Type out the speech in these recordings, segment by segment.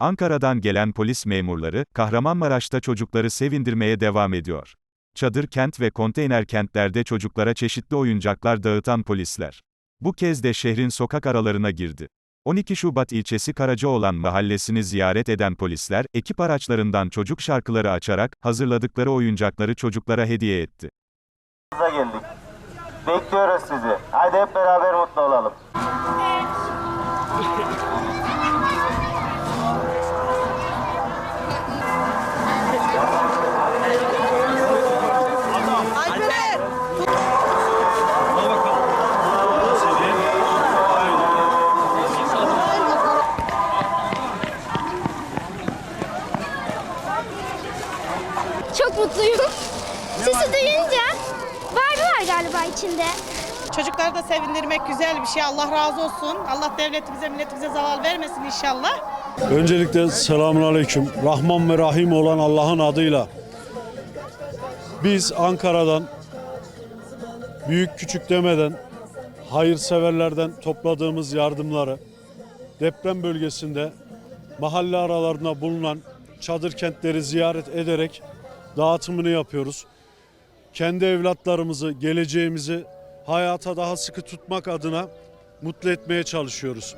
Ankara'dan gelen polis memurları, Kahramanmaraş'ta çocukları sevindirmeye devam ediyor. Çadır kent ve konteyner kentlerde çocuklara çeşitli oyuncaklar dağıtan polisler. Bu kez de şehrin sokak aralarına girdi. 12 Şubat ilçesi Karacaoğlan mahallesini ziyaret eden polisler, ekip araçlarından çocuk şarkıları açarak, hazırladıkları oyuncakları çocuklara hediye etti. Geldik. Bekliyoruz sizi. Haydi hep beraber mutlu olalım. Çok mutluyum. Sesi duyunca Barbie var galiba içinde. Çocukları da sevindirmek güzel bir şey. Allah razı olsun. Allah devletimize, milletimize zaval vermesin inşallah. Öncelikle selamun aleyküm. Rahman ve Rahim olan Allah'ın adıyla. Biz Ankara'dan büyük küçük demeden hayırseverlerden topladığımız yardımları deprem bölgesinde mahalle aralarında bulunan çadır kentleri ziyaret ederek dağıtımını yapıyoruz. Kendi evlatlarımızı, geleceğimizi hayata daha sıkı tutmak adına mutlu etmeye çalışıyoruz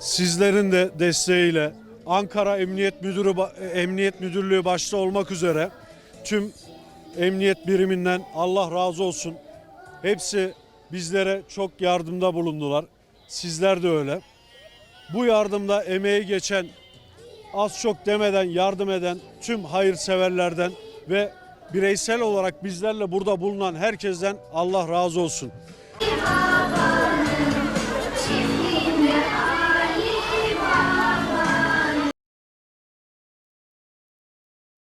sizlerin de desteğiyle Ankara Emniyet Müdürü Emniyet Müdürlüğü başta olmak üzere tüm emniyet biriminden Allah razı olsun. Hepsi bizlere çok yardımda bulundular. Sizler de öyle. Bu yardımda emeği geçen az çok demeden yardım eden tüm hayırseverlerden ve bireysel olarak bizlerle burada bulunan herkesten Allah razı olsun.